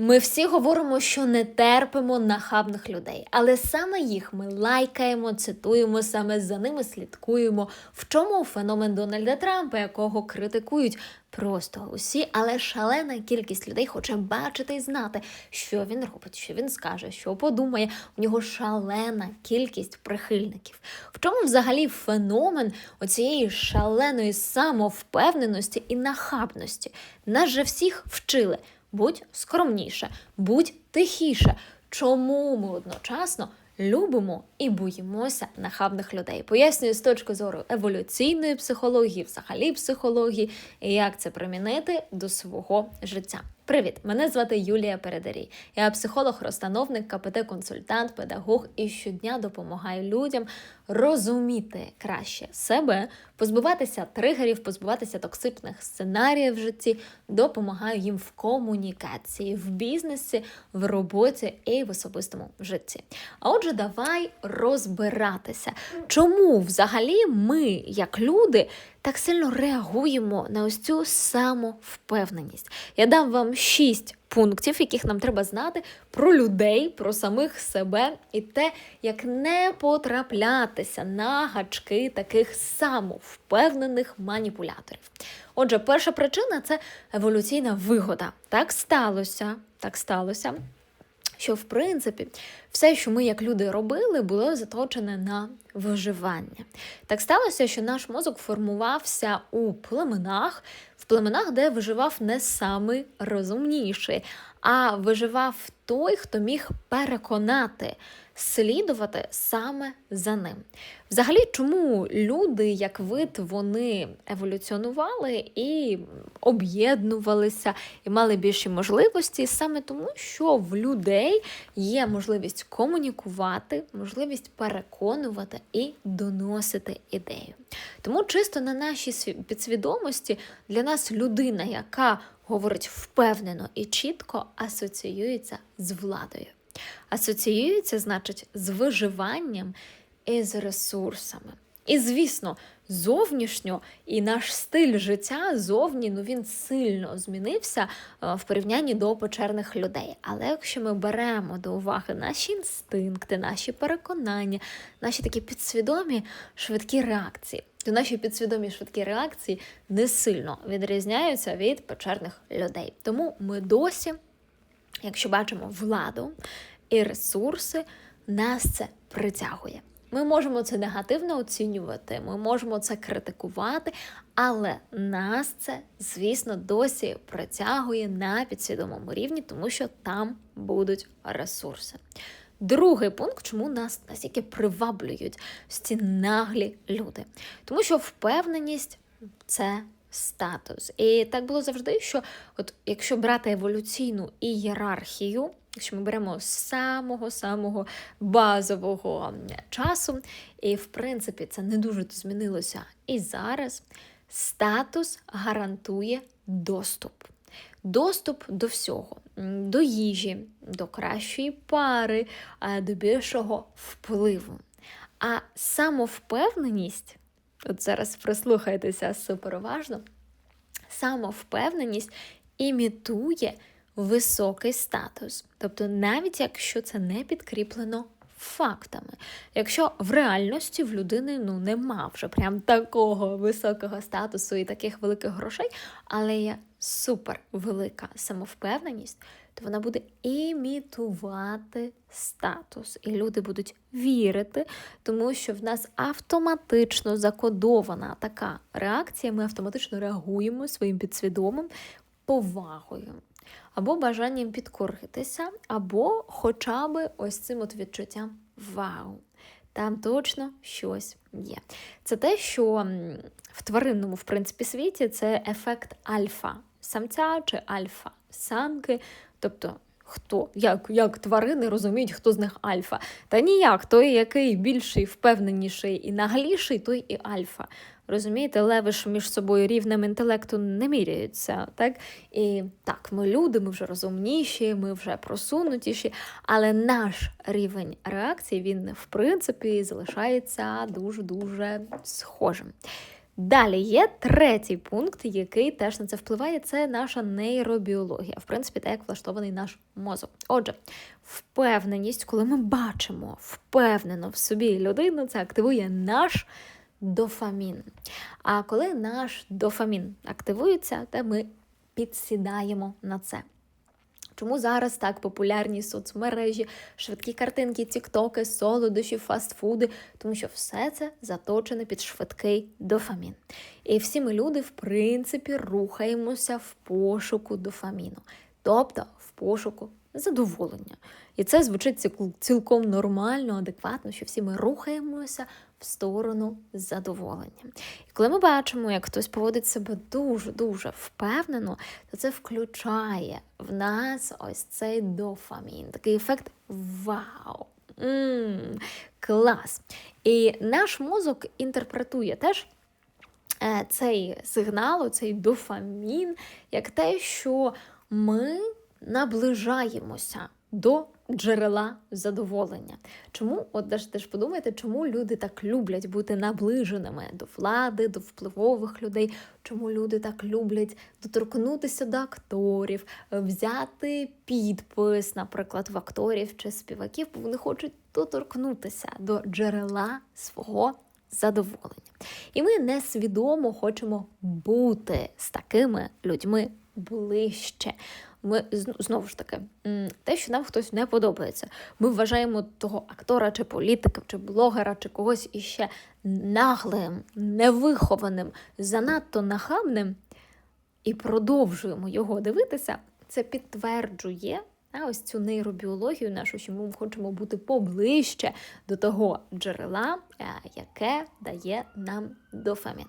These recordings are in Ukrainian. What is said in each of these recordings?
Ми всі говоримо, що не терпимо нахабних людей, але саме їх ми лайкаємо, цитуємо, саме за ними слідкуємо. В чому феномен Дональда Трампа, якого критикують просто усі, але шалена кількість людей хоче бачити і знати, що він робить, що він скаже, що подумає. У нього шалена кількість прихильників. В чому взагалі феномен оцієї шаленої самовпевненості і нахабності? Нас же всіх вчили. Будь скромніше, будь тихіше. Чому ми одночасно любимо і боїмося нахабних людей? Пояснюю з точки зору еволюційної психології, взагалі психології, і як це примінити до свого життя. Привіт! Мене звати Юлія Передарій. Я психолог, розстановник, КПТ-консультант, педагог і щодня допомагаю людям розуміти краще себе, позбуватися тригерів, позбуватися токсичних сценаріїв в житті, допомагаю їм в комунікації, в бізнесі, в роботі і в особистому житті. А отже, давай розбиратися, чому взагалі ми, як люди, так сильно реагуємо на ось цю самовпевненість. Я дам вам шість пунктів, яких нам треба знати про людей, про самих себе і те, як не потраплятися на гачки таких самовпевнених маніпуляторів. Отже, перша причина це еволюційна вигода. Так сталося, так сталося. Що, в принципі, все, що ми як люди робили, було заточене на виживання. Так сталося, що наш мозок формувався у племенах, в племенах, де виживав не самий розумніший, а виживав той, хто міг переконати, слідувати саме за ним. Взагалі, чому люди, як вид, вони еволюціонували і об'єднувалися, і мали більші можливості, саме тому, що в людей є можливість комунікувати, можливість переконувати і доносити ідею. Тому чисто на нашій підсвідомості для нас людина, яка говорить впевнено і чітко, асоціюється з владою. Асоціюється, значить, з виживанням і з ресурсами. І, звісно, зовнішньо і наш стиль життя зовні ну він сильно змінився е, в порівнянні до печерних людей. Але якщо ми беремо до уваги наші інстинкти, наші переконання, наші такі підсвідомі швидкі реакції, то наші підсвідомі швидкі реакції не сильно відрізняються від печерних людей. Тому ми досі, якщо бачимо владу і ресурси, нас це притягує. Ми можемо це негативно оцінювати, ми можемо це критикувати, але нас це, звісно, досі притягує на підсвідомому рівні, тому що там будуть ресурси. Другий пункт, чому нас настільки приваблюють ці наглі люди, тому що впевненість це статус. І так було завжди, що от якщо брати еволюційну ієрархію, якщо ми беремо з самого-самого базового часу, і в принципі це не дуже змінилося і зараз, статус гарантує доступ. Доступ до всього, до їжі, до кращої пари, до більшого впливу. А самовпевненість От зараз прислухайтеся суперуважно. Самовпевненість імітує високий статус. Тобто, навіть якщо це не підкріплено фактами. Якщо в реальності в людини ну, нема вже прям такого високого статусу і таких великих грошей, але є супер велика самовпевненість, то вона буде імітувати статус. І люди будуть вірити, тому що в нас автоматично закодована така реакція, ми автоматично реагуємо своїм підсвідомим повагою. Або бажанням підкоритися, або хоча б ось цим от відчуттям вау. Там точно щось є. Це те, що в тваринному, в принципі, світі це ефект альфа самця чи альфа-самки. Тобто, хто, як як тварини розуміють, хто з них альфа. Та ніяк, той, який більший, впевненіший і нагліший, той і альфа. Розумієте, леви ж між собою рівнем інтелекту не міряються. так? І так, ми люди, ми вже розумніші, ми вже просунутіші, але наш рівень реакції він в принципі залишається дуже-дуже схожим. Далі є третій пункт, який теж на це впливає, це наша нейробіологія. В принципі, так як влаштований наш мозок. Отже, впевненість, коли ми бачимо впевнено в собі людину, це активує наш дофамін. А коли наш дофамін активується, то ми підсідаємо на це. Чому зараз так популярні соцмережі, швидкі картинки, тіктоки, солодощі, фастфуди? Тому що все це заточене під швидкий дофамін. І всі ми люди, в принципі, рухаємося в пошуку дофаміну, тобто в пошуку задоволення. І це звучить цілком нормально, адекватно, що всі ми рухаємося в сторону задоволення. І коли ми бачимо, як хтось поводить себе дуже-дуже впевнено, то це включає в нас ось цей дофамін, такий ефект вау! М-м, клас! І наш мозок інтерпретує теж. Е, цей сигнал, цей дофамін, як те, що ми наближаємося до джерела задоволення. Чому, от теж теж подумайте, чому люди так люблять бути наближеними до влади, до впливових людей, чому люди так люблять доторкнутися до акторів, взяти підпис, наприклад, в акторів чи співаків, бо вони хочуть доторкнутися до джерела свого задоволення. І ми несвідомо хочемо бути з такими людьми ближче. Ми знову ж таки, те, що нам хтось не подобається. Ми вважаємо того актора, чи політика, чи блогера, чи когось іще наглим, невихованим, занадто нахабним, і продовжуємо його дивитися. Це підтверджує а ось цю нейробіологію нашу, що ми хочемо бути поближче до того джерела, е, яке дає нам дофамін.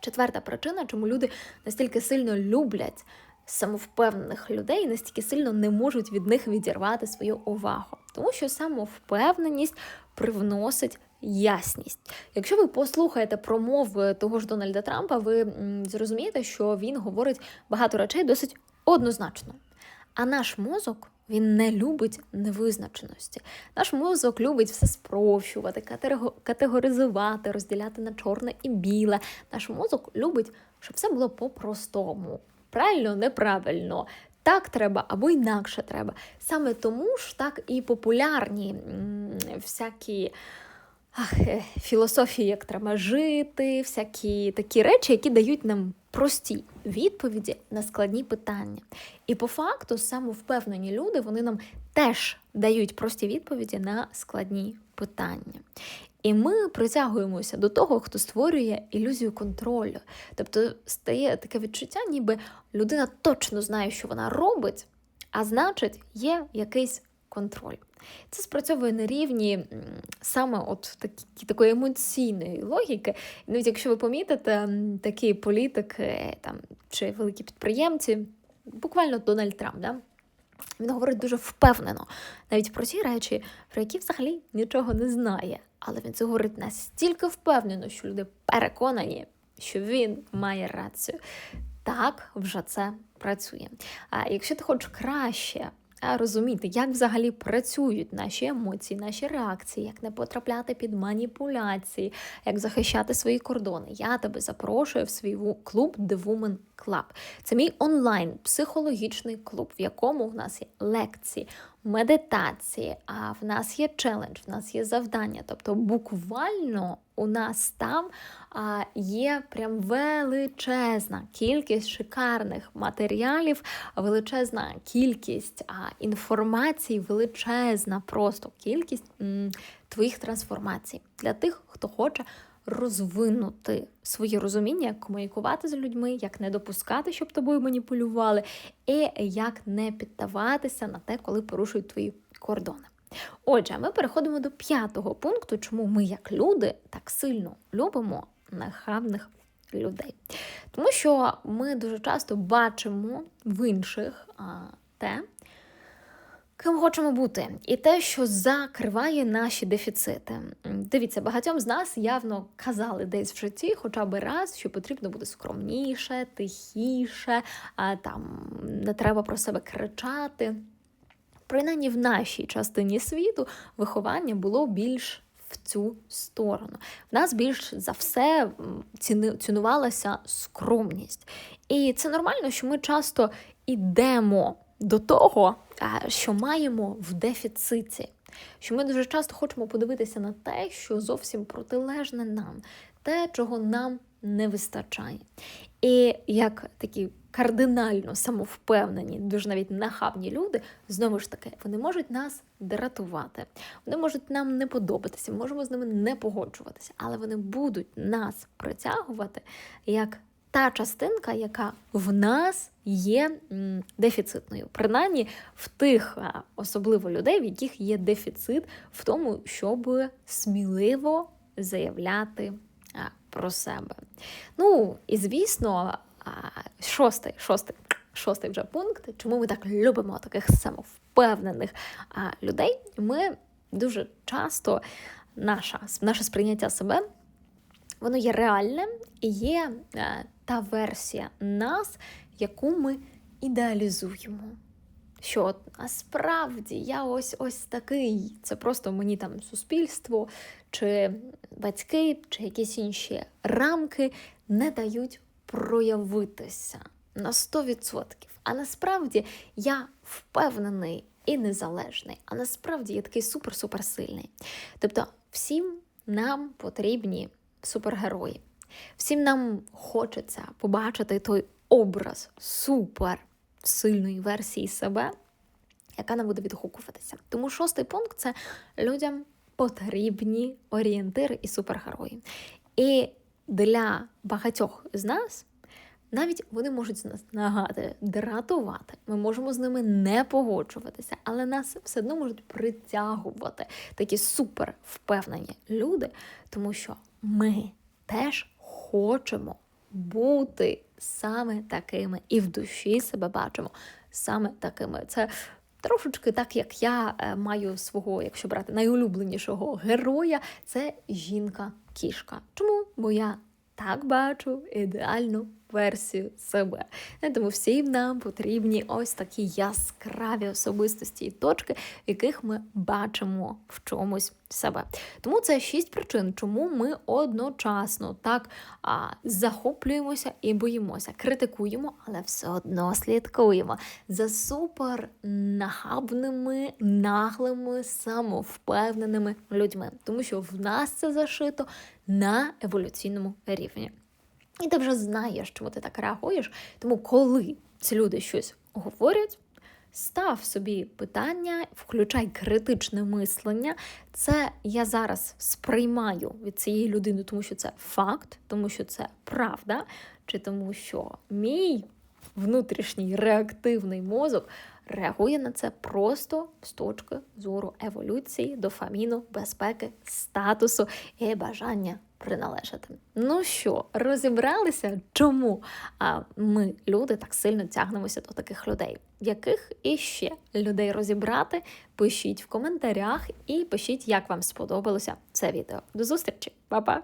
Четверта причина, чому люди настільки сильно люблять самовпевнених людей, настільки сильно не можуть від них відірвати свою увагу. Тому що самовпевненість привносить ясність. Якщо ви послухаєте промови того ж Дональда Трампа, ви зрозумієте, що він говорить багато речей досить однозначно. А наш мозок він не любить невизначеності. Наш мозок любить все спрощувати, категоризувати, розділяти на чорне і біле. Наш мозок любить, щоб все було по-простому. Правильно, неправильно. Так треба або інакше треба. Саме тому ж так і популярні всякі ах, е, філософії, як треба жити, всякі такі речі, які дають нам прості відповіді на складні питання. І по факту самовпевнені люди вони нам теж дають прості відповіді на складні питання. І ми притягуємося до того, хто створює ілюзію контролю. Тобто стає таке відчуття, ніби людина точно знає, що вона робить, а значить, є якийсь контроль. Це спрацьовує на рівні саме от такі, такої емоційної логіки. Навіть якщо ви помітите, такі політики там, чи великі підприємці, буквально Дональд Трамп, да? він говорить дуже впевнено навіть про ті речі, про які взагалі нічого не знає. Але він це говорить настільки впевнено, що люди переконані, що він має рацію. Так вже це працює. А якщо ти хочеш краще розуміти, як взагалі працюють наші емоції, наші реакції, як не потрапляти під маніпуляції, як захищати свої кордони. Я тебе запрошую в свій клуб The Woman Club. Це мій онлайн психологічний клуб, в якому в нас є лекції, медитації, а в нас є челендж, в нас є завдання. Тобто, буквально у нас там а, є прям величезна кількість шикарних матеріалів, величезна кількість а, інформації, величезна просто кількість м, твоїх трансформацій для тих, хто хоче розвинути своє розуміння, як комунікувати з людьми, як не допускати, щоб тобою маніпулювали, і як не піддаватися на те, коли порушують твої кордони. Отже, ми переходимо до п'ятого пункту, чому ми, як люди, так сильно любимо нахабних людей. Тому що ми дуже часто бачимо в інших а, те, Ким хочемо бути, і те, що закриває наші дефіцити. Дивіться, багатьом з нас явно казали десь в житті, хоча б раз, що потрібно бути скромніше, тихіше, а там не треба про себе кричати. Принаймні в нашій частині світу виховання було більш в цю сторону. В нас більш за все цінувалася скромність. І це нормально, що ми часто йдемо до того, що маємо в дефіциті. Що ми дуже часто хочемо подивитися на те, що зовсім протилежне нам, те, чого нам не вистачає. І як такі кардинально самовпевнені, дуже навіть нахабні люди, знову ж таки, вони можуть нас дратувати, вони можуть нам не подобатися, можемо з ними не погоджуватися, але вони будуть нас притягувати як та частинка, яка в нас є дефіцитною, принаймні в тих особливо людей, в яких є дефіцит в тому, щоб сміливо заявляти про себе. Ну і звісно, шостий, шостий, шостий вже пункт, чому ми так любимо таких самовпевнених а, людей. Ми дуже часто наша, наше сприйняття себе воно є реальним і є е, та версія нас, яку ми ідеалізуємо. Що насправді я ось ось такий, це просто мені там суспільство, чи батьки, чи якісь інші рамки не дають проявитися на 100%. А насправді я впевнений і незалежний, а насправді я такий супер-супер сильний. Тобто, всім нам потрібні супергерої. Всім нам хочеться побачити той образ супер сильної версії себе, яка нам буде відгукуватися. Тому шостий пункт це людям потрібні орієнтири і супергерої. І для багатьох з нас навіть вони можуть з нас нагадати, дратувати. Ми можемо з ними не погоджуватися, але нас все одно можуть притягувати такі супер впевнені люди, тому що ми теж хочемо бути саме такими, і в душі себе бачимо саме такими. Це трошечки так, як я е, маю свого, якщо брати найулюбленішого героя, це жінка-кішка. Чому? Бо я так бачу ідеальну версію себе. Е, Тому всім нам потрібні ось такі яскраві особистості і точки, яких ми бачимо в чомусь себе. Тому це шість причин, чому ми одночасно так а, захоплюємося і боїмося, критикуємо, але все одно слідкуємо за супер нахабними, наглими, самовпевненими людьми, тому що в нас це зашито на еволюційному рівні. І ти вже знаєш, чому ти так реагуєш. Тому, коли ці люди щось говорять, став собі питання, включай критичне мислення. Це я зараз сприймаю від цієї людини, тому що це факт, тому що це правда, чи тому, що мій внутрішній реактивний мозок реагує на це просто з точки зору еволюції, дофаміну, безпеки, статусу і бажання приналежати. Ну що, розібралися, чому а, ми, люди, так сильно тягнемося до таких людей? Яких іще людей розібрати? Пишіть в коментарях і пишіть, як вам сподобалося це відео. До зустрічі, Па-па!